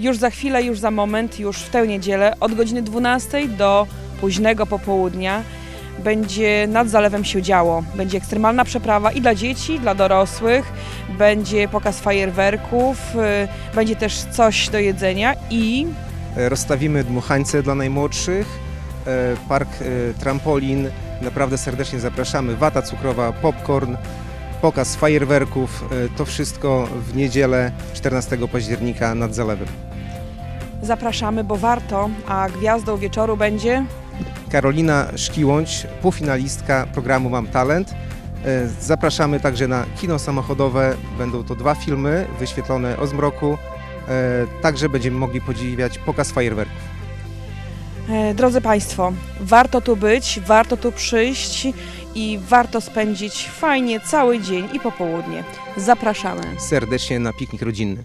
Już za chwilę, już za moment, już w tę niedzielę od godziny 12 do późnego popołudnia będzie nad zalewem się działo. Będzie ekstremalna przeprawa i dla dzieci, dla dorosłych. Będzie pokaz fajerwerków, y, będzie też coś do jedzenia i E, Rozstawimy dmuchańce dla najmłodszych, e, park e, trampolin. Naprawdę serdecznie zapraszamy. Wata cukrowa, popcorn, pokaz fajerwerków. To wszystko w niedzielę 14 października nad zalewem. Zapraszamy, bo warto, a gwiazdą wieczoru będzie Karolina Szkiłądź, półfinalistka programu Mam Talent. E, Zapraszamy także na kino samochodowe. Będą to dwa filmy wyświetlone o zmroku. E, Także będziemy mogli podziwiać pokaz fajerwerków. E, Drodzy Państwo, warto tu być, warto tu przyjść i warto spędzić fajnie cały dzień i popołudnie. Zapraszamy. Serdecznie na piknik rodzinny.